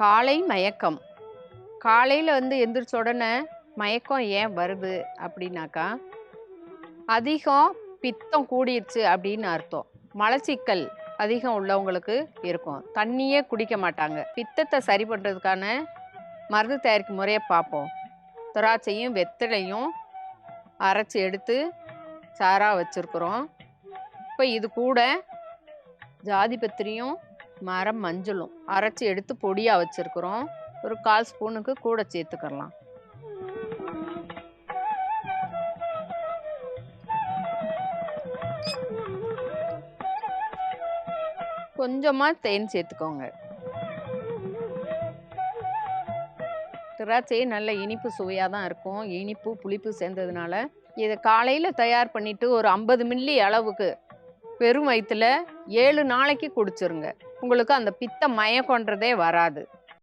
காலை மயக்கம். காலையில் வந்து எந்திரிச்ச உடனே மயக்கம் ஏன் வருது அப்படின்னாக்கா அதிகம் பித்தம் கூடிடுச்சு அப்படின்னு அர்த்தம். மலச்சிக்கல் அதிகம் உள்ளவங்களுக்கு இருக்கும். தண்ணியே குடிக்க மாட்டாங்க. பித்தத்தை சரி பண்ணுறதுக்கான மருந்து தயாரிக்கும் முறையை பார்ப்போம். திராட்சையும் வெத்தலையும் அரைச்சி எடுத்து சாராக வச்சுருக்குறோம். இப்போ இது கூட ஜாதி பத்திரியும் மரம் மஞ்சளும் அரைச்சி எடுத்து பொடியாக வச்சுருக்குறோம். ஒரு கால் ஸ்பூனுக்கு கூட சேர்த்துக்கலாம். கொஞ்சமாக தேன் சேர்த்துக்கோங்க. திராட்சை நல்ல இனிப்பு சுவையாக தான் இருக்கும். இனிப்பு புளிப்பு சேர்ந்ததுனால இதை காலையில் தயார் பண்ணிவிட்டு ஒரு ஐம்பது மில்லி அளவுக்கு வெறும் வயிற்றுல ஏழு நாளைக்கு குடிச்சிருங்க. உங்களுக்கு அந்த பித்த மயக்கன்றதே வராது.